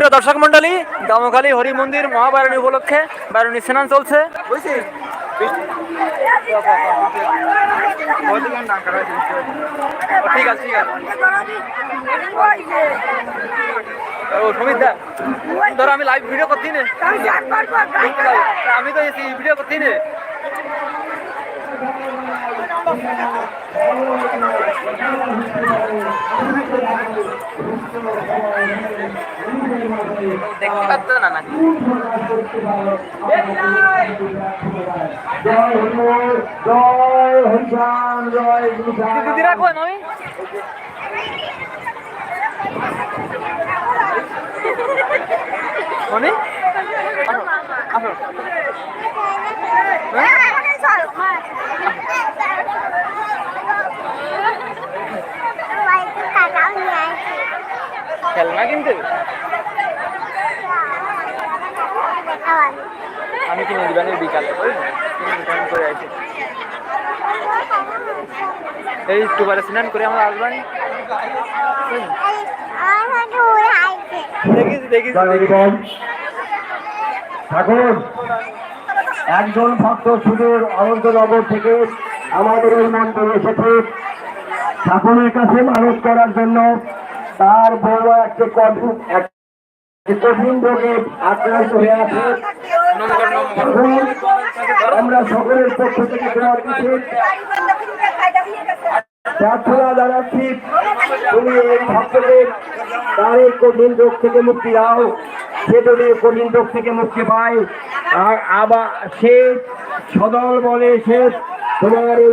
সুপ্রিয় দর্শক মন্ডলী দামোখালী হরি মন্দির মহাবারণী উপলক্ষে বারণী স্নান চলছে। ঠিক আছে ধরো আমি লাইভ ভিডিও করছি না। আমি তো ভিডিও করছি না। দেখতে পাচ্ছ না নাকি? দিদি রাখব নয় মনে? আসো আসো। খেলনা কিনতে? আমি কিনে দিবানের বিকালে বুঝলি করে আসি এই পরে স্নান করে আমরা আসবানি দেখিস দেখিস ঠাকুর একজন ভক্ত সুদূর অনন্তনগর থেকে আমাদের এই মন্দিরে এসেছে। ঠাকুরের কাছে মানুষ করার জন্য তার বড় একটা একটি কঠিন রোগে আক্রান্ত হয়ে আছে। আমরা সকলের পক্ষ থেকে কাছে প্রার্থনা জানাচ্ছি তুমি এই ভক্তদের তার এই কঠিন রোগ থেকে মুক্তি দাও সে যদি কঠিন রোগ থেকে মুক্তি পায় আর আবার সে সদল বলে সে তোমার এই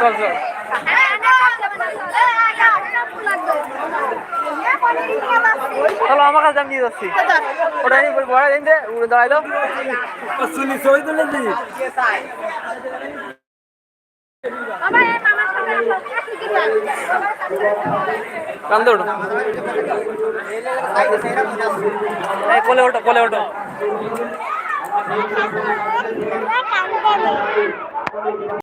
চল চল। চলো আমার কাছে নিয়ে যাচ্ছি। ওটা নিয়ে বড় দিন দে উড়ে দাঁড়াই দাও। কান্দে ওঠো এই কোলে ওঠো কোলে ওঠো।